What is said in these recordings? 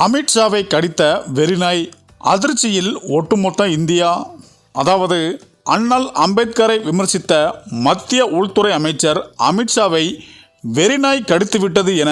அமித்ஷாவை கடித்த வெறிநாய் அதிர்ச்சியில் ஒட்டுமொத்த இந்தியா அதாவது அண்ணல் அம்பேத்கரை விமர்சித்த மத்திய உள்துறை அமைச்சர் அமித்ஷாவை வெறிநாய் கடித்துவிட்டது என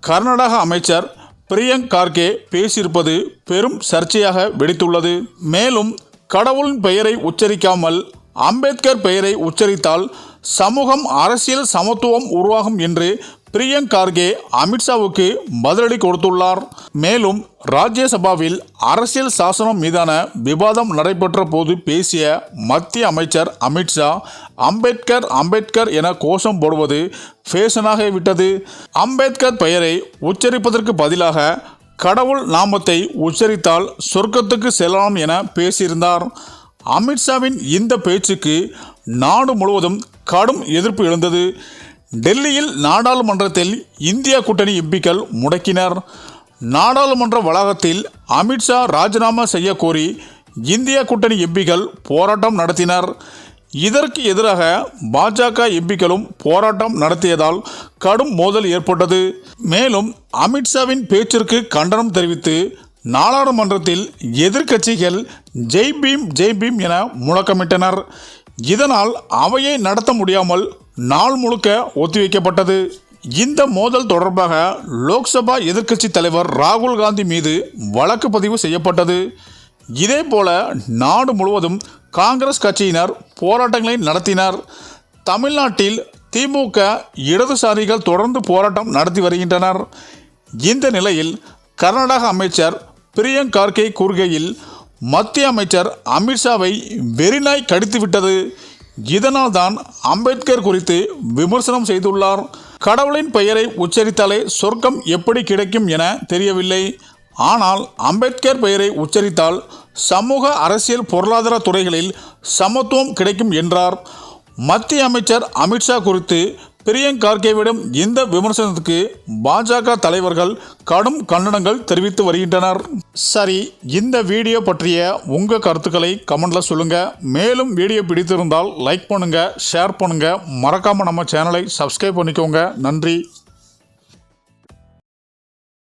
கர்நாடக அமைச்சர் பிரியங்க் கார்கே பேசியிருப்பது பெரும் சர்ச்சையாக வெடித்துள்ளது. மேலும் கடவுளின் பெயரை உச்சரிக்காமல் அம்பேத்கர் பெயரை உச்சரித்தால் சமூகம் அரசியல் சமத்துவம் உருவாகும் என்று பிரியங்க் கார்கே அமித்ஷாவுக்கு பதிலடி கொடுத்துள்ளார். மேலும் ராஜ்யசபாவில் அரசியல் சாசனம் மீதான விவாதம் நடைபெற்ற போது பேசிய மத்திய அமைச்சர் அமித்ஷா அம்பேத்கர் அம்பேத்கர் என கோஷம் போடுவது ஃபேஷனாக விட்டது. அம்பேத்கர் பெயரை உச்சரிப்பதற்கு பதிலாக கடவுள் நாமத்தை உச்சரித்தால் சொர்க்கத்துக்கு செல்லலாம் என பேசியிருந்தார். அமித்ஷாவின் இந்த பேச்சுக்கு நாடு முழுவதும் கடும் எதிர்ப்பு எழுந்தது. டெல்லியில் நாடாளுமன்றத்தில் இந்திய கூட்டணி எம்பிக்கள் முடக்கினர். நாடாளுமன்ற வளாகத்தில் அமித்ஷா ராஜினாமா செய்ய கோரி இந்திய கூட்டணி எம்பிக்கள் போராட்டம் நடத்தினர். இதற்கு எதிராக பாஜக எம்பிக்களும் போராட்டம் நடத்தியதால் கடும் மோதல் ஏற்பட்டது. மேலும் அமித்ஷாவின் பேச்சிற்கு கண்டனம் தெரிவித்து நாடாளுமன்றத்தில் எதிர்க்கட்சிகள் ஜெய் பீம் ஜெய் பீம் என முழக்கமிட்டனர். இதனால் அவையை நடத்த முடியாமல் நாள் முழுக்க ஒத்திவைக்கப்பட்டது. இந்த மோதல் தொடர்பாக லோக்சபா எதிர்க்கட்சி தலைவர் ராகுல் காந்தி மீது வழக்கு பதிவு செய்யப்பட்டது. இதேபோல நாடு முழுவதும் காங்கிரஸ் கட்சியினர் போராட்டங்களை நடத்தினர். தமிழ்நாட்டில் திமுக இடதுசாரிகள் தொடர்ந்து போராட்டம் நடத்தி வருகின்றனர். இந்த நிலையில் கர்நாடக அமைச்சர் பிரியங்க் கார்கே கூறுகையில் மத்திய அமைச்சர் அமித்ஷாவை வெறிநாய் கடித்துவிட்டது. இதனால் தான் அம்பேத்கர் குறித்து விமர்சனம் செய்துள்ளார். கடவுளின் பெயரை உச்சரித்தாலே சொர்க்கம் எப்படி கிடைக்கும் என தெரியவில்லை. ஆனால் அம்பேத்கர் பெயரை உச்சரித்தால் சமூக அரசியல் பொருளாதார துறைகளில் சமத்துவம் கிடைக்கும் என்றார். மத்திய அமைச்சர் அமித்ஷா குறித்து பிரியங்க் கார்கேவிடம் இந்த விமர்சனத்துக்கு பாஜக தலைவர்கள் கடும் கண்டனங்கள் தெரிவித்து வருகின்றனர். சரி இந்த வீடியோ பற்றிய உங்கள் கருத்துக்களை கமெண்ட்ல சொல்லுங்க. மேலும் வீடியோ பிடித்திருந்தால் லைக் பண்ணுங்க ஷேர் பண்ணுங்க. மறக்காம நம்ம சேனலை சப்ஸ்கிரைப் பண்ணிக்கோங்க. நன்றி.